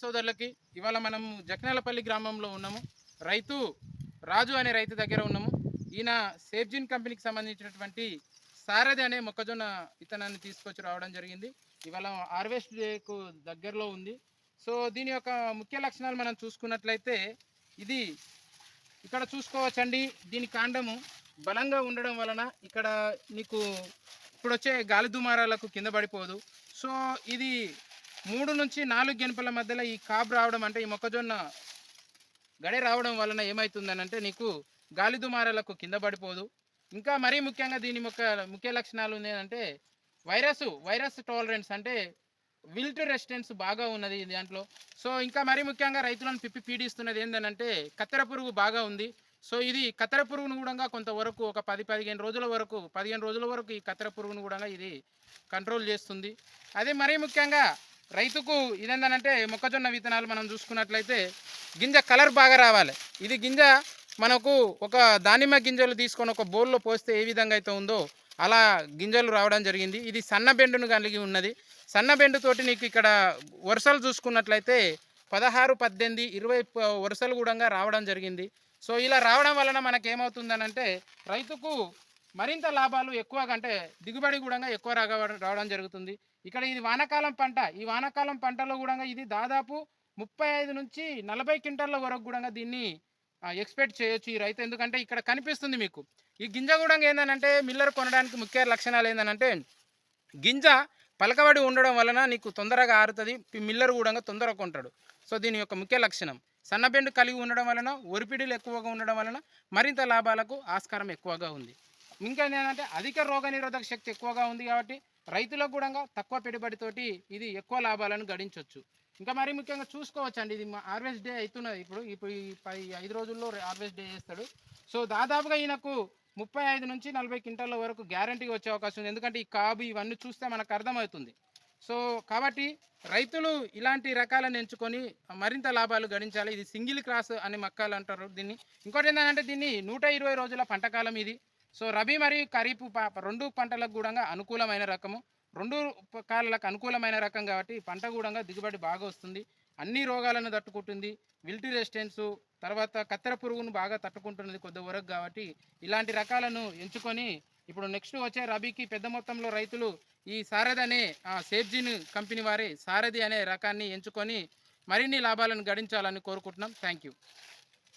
సోదరులకి ఇవాళ మనం జక్నాలపల్లి గ్రామంలో ఉన్నాము. రైతు రాజు అనే రైతు దగ్గర ఉన్నాము. ఈయన సేఫ్జిన్ కంపెనీకి సంబంధించినటువంటి సారథి అనే మొక్కజొన్న విత్తనాన్ని తీసుకొచ్చి రావడం జరిగింది. ఇవాళ హార్వెస్ట్ డేకు దగ్గరలో ఉంది. సో దీని యొక్క ముఖ్య లక్షణాలు మనం చూసుకున్నట్లయితే ఇది ఇక్కడ చూసుకోవచ్చండి. దీని కాండము బలంగా ఉండడం వలన ఇక్కడ నీకు ఇప్పుడు వచ్చే గాలి దుమారాలకు కింద పడిపోదు. సో ఇది మూడు నుంచి నాలుగు గెనుపల మధ్యలో ఈ కాపు రావడం అంటే ఈ మొక్కజొన్న గడి రావడం వలన ఏమవుతుందని అంటే నీకు గాలి దుమారాలకు కింద పడిపోదు. ఇంకా మరీ ముఖ్యంగా దీని యొక్క ముఖ్య లక్షణాలు ఏంటంటే వైరస్ వైరస్ టాలరెన్స్ అంటే విల్ట్ రెసిస్టెన్స్ బాగా ఉన్నది దాంట్లో. సో ఇంకా మరీ ముఖ్యంగా రైతులను పిప్పి పీడిస్తున్నది ఏంటంటే కత్తెర పురుగు బాగా ఉంది. సో ఇది కత్తెర పురుగును కూడా కొంతవరకు ఒక పది పదిహేను రోజుల వరకు పదిహేను రోజుల వరకు ఈ కత్తెర పురుగును కూడా ఇది కంట్రోల్ చేస్తుంది. అదే మరీ ముఖ్యంగా రైతుకు ఇదేందనంటే మొక్కజొన్న విత్తనాలు మనం చూసుకున్నట్లయితే గింజ కలర్ బాగా రావాలి. ఇది గింజ మనకు ఒక దానిమ్మ గింజలు తీసుకొని ఒక బౌల్లో పోస్తే ఏ విధంగా అయితే ఉందో అలా గింజలు రావడం జరిగింది. ఇది సన్న బెండును కలిగి ఉన్నది. సన్న బెండుతోటి నీకు ఇక్కడ వరుసలు చూసుకున్నట్లయితే పదహారు పద్దెనిమిది ఇరవై వరుసలు కూడా రావడం జరిగింది. సో ఇలా రావడం వలన మనకేమవుతుందనంటే రైతుకు మరింత లాభాలు ఎక్కువగా అంటే దిగుబడి కూడా ఎక్కువ రాగా రావడం జరుగుతుంది. ఇక్కడ ఇది వానాకాలం పంట. ఈ వానాకాలం పంటలో కూడా ఇది దాదాపు ముప్పై ఐదు నుంచి నలభై క్వింటాల వరకు కూడా దీన్ని ఎక్స్పెక్ట్ చేయొచ్చు ఈ రైతు. ఎందుకంటే ఇక్కడ కనిపిస్తుంది మీకు. ఈ గింజ కూడా ఏంటంటే మిల్లర్ కొనడానికి ముఖ్య లక్షణాలు ఏంటంటే గింజ పలకబడి ఉండడం వలన నీకు తొందరగా ఆరుతుంది. మిల్లర్ కూడా తొందరగా కొంటాడు. సో దీని యొక్క ముఖ్య లక్షణం. సన్నబెండు కలిగి ఉండడం వలన ఒరిపిడిలు ఎక్కువగా ఉండడం వలన మరింత లాభాలకు ఆస్కారం ఎక్కువగా ఉంది. ఇంకా ఏంటంటే అధిక రోగ నిరోధక శక్తి ఎక్కువగా ఉంది కాబట్టి రైతులకు కూడా తక్కువ పెట్టుబడితోటి ఇది ఎక్కువ లాభాలను గడించవచ్చు ఇంకా మరి ముఖ్యంగా చూసుకోవచ్చండి. ఇది హార్వెస్ట్ డే అవుతున్నది. ఇప్పుడు ఇప్పుడు ఈ పై ఐదు రోజుల్లో హార్వెస్ట్ డే చేస్తాడు. సో దాదాపుగా ఈయనకు ముప్పై ఐదు నుంచి నలభై క్వింటాల వరకు గ్యారంటీ వచ్చే అవకాశం ఉంది. ఎందుకంటే ఈ కాబు ఇవన్నీ చూస్తే మనకు అర్థమవుతుంది. సో కాబట్టి రైతులు ఇలాంటి రకాలను ఎంచుకొని మరింత లాభాలు గడించాలి. ఇది సింగిల్ క్రాస్ అని మక్కాలు అంటారు దీన్ని. ఇంకోటి ఏంటంటే దీన్ని నూట ఇరవై రోజుల పంటకాలం ఇది. సో రబీ మరియు ఖరీఫ్ రెండు పంటలకు కూడా అనుకూలమైన రకము. రెండు కాలాలకు అనుకూలమైన రకం కాబట్టి పంట కూడా దిగుబడి బాగా వస్తుంది. అన్ని రోగాలను తట్టుకుంటుంది. విల్టీ రెసిస్టెన్స్ తర్వాత కత్తెర పురుగును బాగా తట్టుకుంటున్నది కొద్ది వరకు కాబట్టి ఇలాంటి రకాలను ఎంచుకొని ఇప్పుడు నెక్స్ట్ వచ్చే రబీకి పెద్ద మొత్తంలో రైతులు ఈ సారథి అనే ఆ, కంపెనీ వారి సారథి అనే రకాన్ని ఎంచుకొని మరిన్ని లాభాలను గడించాలని కోరుకుంటున్నాం. Thank you